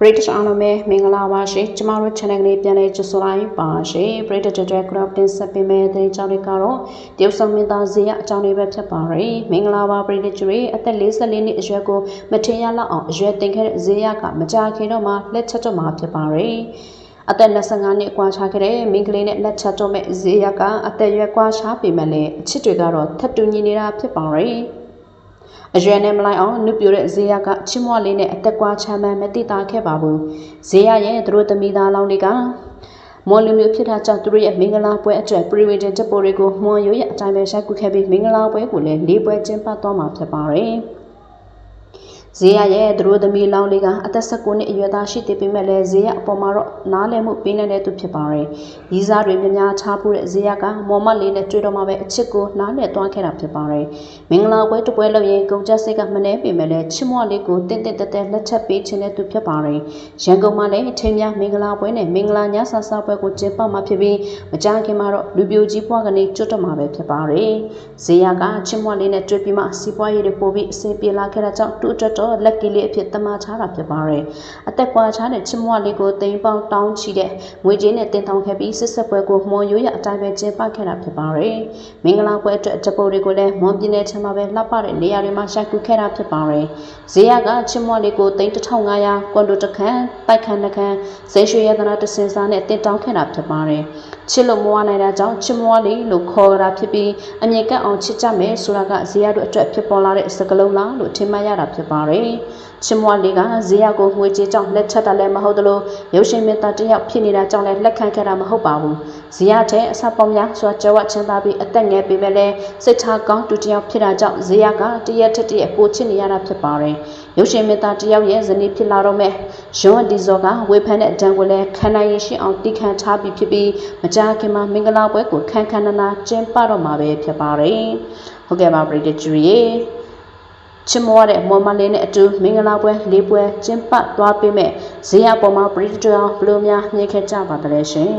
British အားလုံးပဲမင်္ဂလာပါရှင်ကျမတို့ channel လေးပြန်လည်ကြိုဆိုလိုက်ပါရှင် British Digital Group တင်ဆက်ပေးမယ့်သတင်းကြောင်းတွေကတော့တရုတ်ဆောင်မင်းသားဇေယျအကြောင်းတွေပဲဖြစ်ပါရယ်မင်္ဂလာပါ British တွေအသက်44နှစ်အရွယ်ကိုမထင်ရလောက်အောင်အရွယ်တင်ခဲ့တဲ့ဇေယျကမကြာခင်တော့မှလက်ချက်တော့မှာဖြစ်ပါရယ်အသက်25နှစ်ကွာခြားခဲ့တဲ့မိန်းကလေးနဲ့လက်ချက်တော့မဲ့ဇေယျကအသက်ရွယ်ကွာခြားပေမဲ့လည်းအချစ်တွေကတော့ထပ်တူညီနေတာဖြစ်ပါရယ် အရွယ်နဲ့မလိုက်အောင်နှုတ်ပြတဲ့ဇေယကချစ်မွလေးနဲ့အသက်ကွာချမ်းမှန်မတိတာခဲ့ပါဘူးဇေယရဲ့သူတို့သမီးသားလောင်းလေးကမော်လီမျိုးဖြစ်တာကြောင့်သူတို့ရဲ့မင်္ဂလာပွဲအတွက်ပရိဝေဒန်တပ်ပေါ်တွေကိုမွန်ရိုးရဲ့အတိုင်းပဲရိုက်ကူးခဲ့ပြီးမင်္ဂလာပွဲကိုလည်းလေးပွဲကျင်းပသွားမှာဖြစ်ပါတယ်။ ဇေယရဲ့သူတို့သမီးလောင်းလေးကအသက်16နှစ်အရွယ်သားရှိသေးပေမဲ့လည်းဇေယအပေါ်မှာတော့နားလည်မှုပေးနေတဲ့သူဖြစ်ပါတယ်။ရီးစားတွေများများချဖို့တဲ့ဇေယကမော်မတ်လေးနဲ့တွေ့တော့မှပဲအချစ်ကိုနားလည်သွားခဲ့တာဖြစ်ပါတယ်။မင်္ဂလာပွဲတစ်ပွဲလုပ်ရင်ကုန်ကျစိတ်ကမနှဲပေမဲ့လည်းချစ်မွလေးကိုတင့်တင့်တက်တက်လက်ချက်ပေးခြင်းတဲ့သူဖြစ်ပါတယ်။ရန်ကုန်မှာလည်းအထင်များမင်္ဂလာပွဲနဲ့မင်္ဂလာညဆဆပွဲကိုကျင်းပမှာဖြစ်ပြီးမကြာခင်မှာတော့လူပြိုကြီးဘွားကနေကျွတ်တော့မှာပဲဖြစ်ပါတယ်။ဇေယကချစ်မွလေးနဲ့တွေ့ပြီးမှစီးပွားရေးတွေပို့ပြီးအဆင်ပြေလာခဲ့တာကြောင့်သူ့အတွက်တော့လက်ကလေးအဖြစ်တမချတာဖြစ်ပါတယ်။အသက်ကွာခြားတဲ့ချစ်မွလေးကိုတိမ်ပေါင်းတောင်းချီတဲ့ငွေကြေးနဲ့တင်တောင်းခဲ့ပြီးစစ်ဆက်ပွဲကိုမွန်ရိုးရအတိုင်းပဲကျင်းပခဲ့တာဖြစ်ပါတယ်။မင်္ဂလာပွဲအတွက်တပုတ်တွေကိုလည်းမွန်ပြည်နယ်ချမ်းမှာပဲလှပတဲ့နေရာတွေမှာရှိုက်ကူခဲ့တာဖြစ်ပါတယ်။ဇေယကချစ်မွလေးကိုတိမ်1500ကွန်ဒိုတခန့်တိုက်ခန်းနှခန့်ဇေရွှေရတနာတစင်စာနဲ့တင်တောင်းခဲ့တာဖြစ်ပါတယ်။ ချစ်လို့မဝနိုင်တာကြောင့်ချစ်မွလေးလို့ခေါ်တာဖြစ်ပြီးအမြင့်ကပ်အောင်ချစ်ကြမယ်ဆိုတာကဇေယတို့အတွက်ဖြစ်ပေါ်လာတဲ့စကားလုံးလားလို့ထင်မှတ်ရတာဖြစ်ပါတယ်။ချစ်မွလေးကဇေယကိုငွေကြေးကြောင့်လက်ချက်တာလည်းမဟုတ်သလိုရုပ်ရှင်မင်းသားတယောက်ဖြစ်နေတာကြောင့်လည်းလက်ခံခဲ့တာမဟုတ်ပါဘူးဇေယတဲ့အစပေါင်းများစွာကြွဝချမ်းသာပြီးအသက်ငယ်ပေမဲ့လည်းစိတ်ထားကောင်းတူတယောက်ဖြစ်တာကြောင့်ဇေယကတရက်ထက်တရက်ပိုချစ်နေရတာဖြစ်ပါတယ် ရုပ်ရှင်မင်းသားတယောက်ရဲ့ဇနီးဖြစ်လာတော့မဲ့ယွန်ဒီဇော်ကဝေဖန်တဲ့အတန်းကိုလည်းခန္ဓာရည်ရှိအောင်တီးခန့်ထားပြီးဖြစ်ပြီးမကြာခင်မှာမင်္ဂလာပွဲကိုခန်းခန်းနာနာကျင်းပတော့မှာပဲဖြစ်ပါတယ်ဟုတ်ကဲ့ပါပရိသတ်ကြီးရေချစ်မွားတဲ့မော်မလေးနဲ့အတူမင်္ဂလာပွဲလေးပွဲကျင်းပသွားပေးမဲ့ဇေယပေါ်မှာပရိသတ်တော်ဘလို့များမြင်ခဲ့ကြပါသလဲရှင်